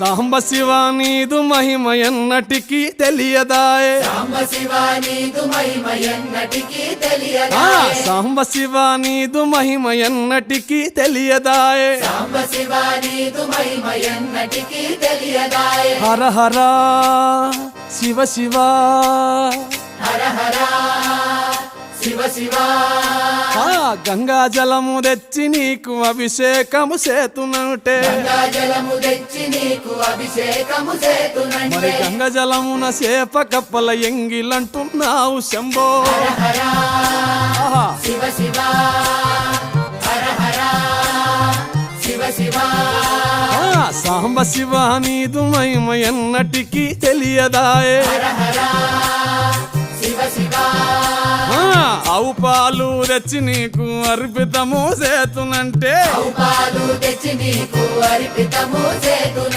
సాంబ శివ నీదు మహిమ ఎన్నటికీ తెలియదాయే. సాంబ శివ నీదు మహిమ ఎన్నటికీ తెలియదా ఆ సాంబ శివ నీదు మహిమ ఎన్నటికీ తెలియదాయే. సాంబ శివ నీదు మహిమ ఎన్నటికీ తెలియదాయే. హర హర శివ శివ. హర హర శివ శివ. గంగా జలము తెచ్చి నీకు అభిషేకము చేతునంటే గంగా జలము తెచ్చి నీకు అభిషేకము మరి గంగ జలమున చేప కప్పల ఎంగిలంటున్నావు శంభో. శివ శివ హర హర శివ శివ. ఆ సాంబ శివ నీదు మహిమ ఎన్నటికీ తెలియదాయే. ఆవు పాలు తెచ్చి నీకు అర్పితము చేతునంటే. పాలు తెచ్చి నీకు అర్పితము చేతున